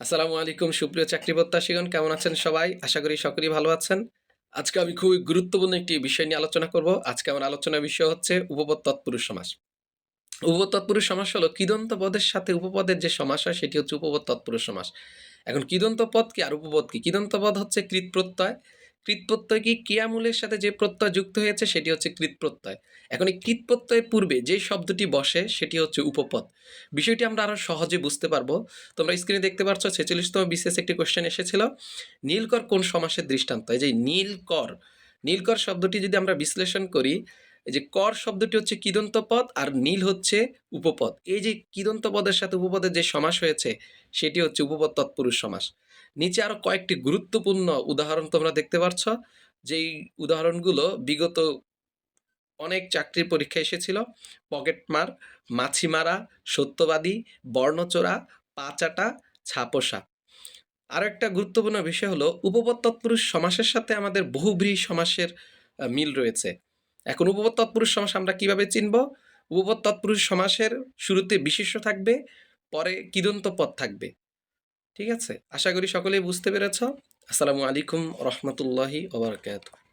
আসসালামু আলাইকুম, সুপ্রিয় চাকরি প্রত্যাশীগণ, কেমন আছেন সবাই? আশা করি সকলেই ভালো আছেন। আজকে আমি খুবই গুরুত্বপূর্ণ একটি বিষয় নিয়ে আলোচনা করব। আজকে আমার আলোচনার বিষয় হচ্ছে উপপদ তৎপুরুষ সমাস। উপপদ তৎপুরুষ সমাস হলো কিদন্ত পদের সাথে উপপদের যে সমাস হয়, সেটি হচ্ছে উপপদ তৎপুরুষ সমাস। এখন কিদন্ত পদ কি আর উপপদ কি? কিদন্ত পদ হচ্ছে কৃত প্রত্যয়। কৃত প্রত্যয় কি ক্রিয়ামূলের সাথে যে প্রত্যয় যুক্ত হয়েছে, সেটি হচ্ছে কৃত প্রত্যয় এখন এই কৃত প্রত্যয়ের পূর্বে যে শব্দটি বসে, সেটি হচ্ছে উপপদ। বিষয়টি আমরা আরও সহজে বুঝতে পারব। তোমরা স্ক্রিনে দেখতে পাচ্ছ, ছেচল্লিশতম বিশেষ একটি কোশ্চেন এসেছিল, নীলকর কোন সমাসের দৃষ্টান্ত? এই যে নীলকর নীলকর শব্দটি যদি আমরা বিশ্লেষণ করি এই যে কর শব্দটি হচ্ছে কিদন্ত পদ আর নীল হচ্ছে উপপদ। এই যে কিদন্ত পদের সাথে উপপদের যে সমাস হয়েছে, সেটি হচ্ছে উপপদ তৎপুরুষ সমাস। নিচে আরও কয়েকটি গুরুত্বপূর্ণ উদাহরণ তোমরা দেখতে পাচ্ছ যেই উদাহরণগুলো বিগত অনেক চাকরির পরীক্ষা এসেছিল। পকেটমার মাছি মারা, সত্যবাদী, বর্ণচোরা, পাচাটা, ছাপোষা। আরও একটা গুরুত্বপূর্ণ বিষয় হলো, উপপদ তৎপুরুষ সমাসের সাথে আমাদের বহুব্রীহি সমাসের মিল রয়েছে। এখন উপপদ তৎপুরুষ সমাস আমরা কীভাবে চিনব? উপপদ তৎপুরুষ সমাসের শুরুতে বিশেষ থাকবে, পরে কিদন্ত পদ থাকবে। ঠিক আছে? আশা করি সকলেই বুঝতে পেরেছ। আসসালামু আলাইকুম রহমতুল্লাহি ওবরাকাতুহ